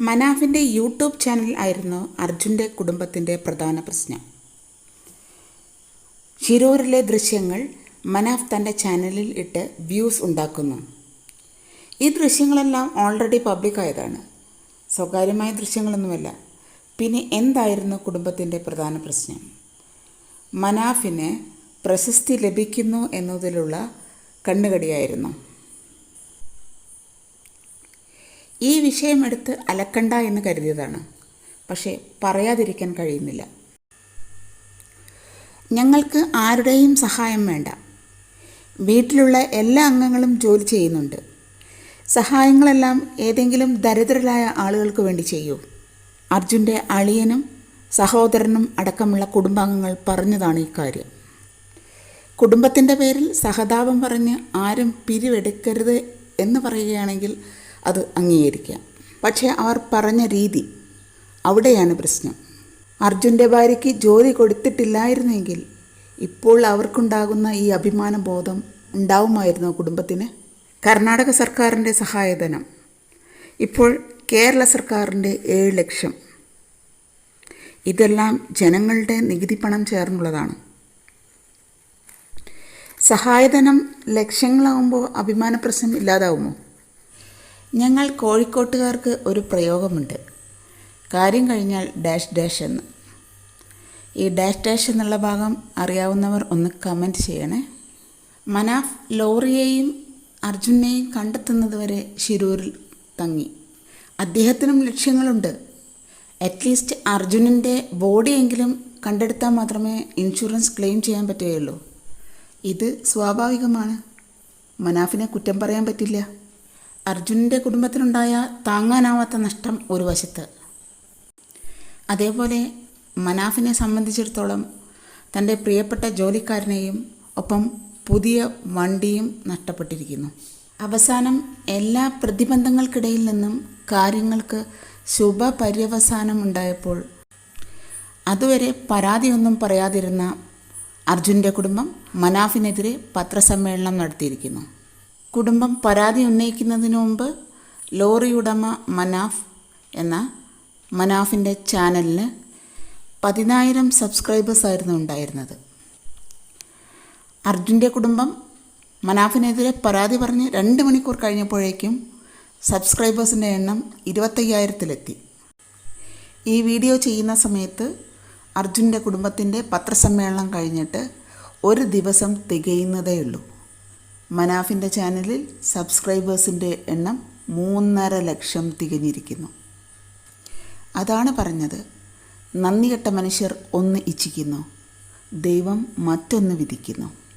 മനാഫിന്റെ YouTube channel ആയിരുന്നു അർജുന്റെ കുടുംബത്തിന്റെ പ്രധാന പ്രശ്നം. ഷിരൂരിലെ ദൃശ്യങ്ങൾ മനാഫ് തന്റെ ചാനലിൽ ഇട്ട് വ്യൂസ് ഉണ്ടാക്കുന്നു. ഈ ദൃശ്യങ്ങളെല്ലാം ഓൾറെഡി പബ്ലിക് ആയതാണ്. സ്വകാര്യമായ ദൃശ്യങ്ങളൊന്നുമല്ല. പിന്നെ എന്തായിരുന്നു കുടുംബത്തിന്റെ പ്രധാന പ്രശ്നം? മനാഫിന് പ്രശസ്തി ലഭിക്കുന്നു എന്നതിലുള്ള കണ്ണുകടിയായിരുന്നു. ഈ വിഷയമെടുത്ത് അലക്കണ്ട എന്ന് കരുതിയതാണ്. പക്ഷേ പറയാതിരിക്കാൻ കഴിയുന്നില്ല. ഞങ്ങൾക്ക് ആരുടെയും സഹായം വേണ്ട. വീട്ടിലുള്ള എല്ലാ അംഗങ്ങളും ജോലി ചെയ്യുന്നുണ്ട്. സഹായങ്ങളെല്ലാം ഏതെങ്കിലും ദരിദ്രരായ ആളുകൾക്ക് വേണ്ടി ചെയ്യൂ. അർജുന്റെ അളിയനും സഹോദരനും അടക്കമുള്ള കുടുംബാംഗങ്ങൾ പറഞ്ഞതാണ് ഈ കാര്യം. കുടുംബത്തിന്റെ പേരിൽ സഹതാപം പറഞ്ഞ് ആരും പിരിവെടുക്കരുത് എന്ന് പറയുകയാണെങ്കിൽ അത് അംഗീകരിക്കാം പക്ഷേ അവർ പറഞ്ഞ രീതി അവിടെയാണ് പ്രശ്നം. അർജുന്റെ ഭാര്യയ്ക്ക് ജോലി കൊടുത്തിട്ടില്ലായിരുന്നെങ്കിൽ ഇപ്പോൾ അവർക്കുണ്ടാകുന്ന ഈ അഭിമാന ബോധം ഉണ്ടാവുമായിരുന്നോ കുടുംബത്തിന്? കർണാടക സർക്കാരിന്റെ സഹായധനം. ഇപ്പോൾ കേരള സർക്കാരിന്റെ ഏഴ് ലക്ഷം. ഇതെല്ലാം ജനങ്ങളുടെ നികുതി പണം ചേർന്നുള്ളതാണ്. സഹായധനം ലക്ഷങ്ങളാവുമ്പോൾ അഭിമാന പ്രശ്നം ഇല്ലാതാവുമോ? ഞങ്ങൾ കോഴിക്കോട്ടുകാർക്ക് ഒരു പ്രയോഗമുണ്ട്. കാര്യം കഴിഞ്ഞാൽ ഡാഷ് ഡാഷ് എന്ന്. ഈ ഡാഷ് ഡാഷ് എന്നുള്ള ഭാഗം അറിയാവുന്നവർ ഒന്ന് കമന്റ് ചെയ്യണേ. മനാഫ് ലോറിയെയും അർജുനെയും കണ്ടെത്തുന്നതുവരെ ശിരൂരിൽ തങ്ങി. അദ്ദേഹത്തിനും ലക്ഷ്യങ്ങളുണ്ട്. അറ്റ്ലീസ്റ്റ് അർജുനന്റെ ബോഡിയെങ്കിലും കണ്ടെടുത്താൽ മാത്രമേ ഇൻഷുറൻസ് ക്ലെയിം ചെയ്യാൻ പറ്റുകയുള്ളൂ. ഇത് സ്വാഭാവികമാണ്. മനാഫിനെ കുറ്റം പറയാൻ പറ്റില്ല. അർജുനന്റെ കുടുംബത്തിനുണ്ടായ താങ്ങാനാവാത്ത നഷ്ടം ഒരു വശത്ത്. അതേപോലെ മനാഫിനെ സംബന്ധിച്ചിടത്തോളം തന്റെ പ്രിയപ്പെട്ട ജോലിക്കാരനെയും ഒപ്പം പുതിയ വണ്ടിയും നഷ്ടപ്പെട്ടിരിക്കുന്നു. അവസാനം എല്ലാ പ്രതിബന്ധങ്ങൾക്കിടയിൽ നിന്നും കാര്യങ്ങൾക്ക് ശുഭപര്യവസാനം ഉണ്ടായപ്പോൾ അതുവരെ പരാതിയൊന്നും പറയാതിരുന്ന അർജുന്റെ കുടുംബം മനാഫിനെതിരെ പത്രസമ്മേളനം നടത്തിയിരിക്കുന്നു. കുടുംബം പരാതി ഉന്നയിക്കുന്നതിന് മുമ്പ് ലോറി ഉടമ മനാഫ് എന്ന മനാഫിന്റെ ചാനലിന് പതിനായിരം സബ്സ്ക്രൈബേഴ്സ് ആയിരുന്നു ഉണ്ടായിരുന്നത്. അർജുന്റെ കുടുംബം മനാഫിനെതിരെ പരാതി പറഞ്ഞ് രണ്ട് മണിക്കൂർ കഴിഞ്ഞപ്പോഴേക്കും സബ്സ്ക്രൈബേഴ്സിന്റെ എണ്ണം ഇരുപത്തയ്യായിരത്തിലെത്തി. ഈ വീഡിയോ ചെയ്യുന്ന സമയത്ത് അർജുന്റെ കുടുംബത്തിന്റെ പത്രസമ്മേളനം കഴിഞ്ഞിട്ട് ഒരു ദിവസം തികയുന്നതേയുള്ളൂ. മനാഫിന്റെ ചാനലിൽ സബ്സ്ക്രൈബേഴ്സിന്റെ എണ്ണം മൂന്നര ലക്ഷം തികഞ്ഞിരിക്കുന്നു. അതാണ് പറഞ്ഞത്. നന്ദികെട്ട മനുഷ്യർ ഒന്ന് ഇച്ഛിക്കുന്നു. ദൈവം മറ്റൊന്ന് വിധിക്കുന്നു.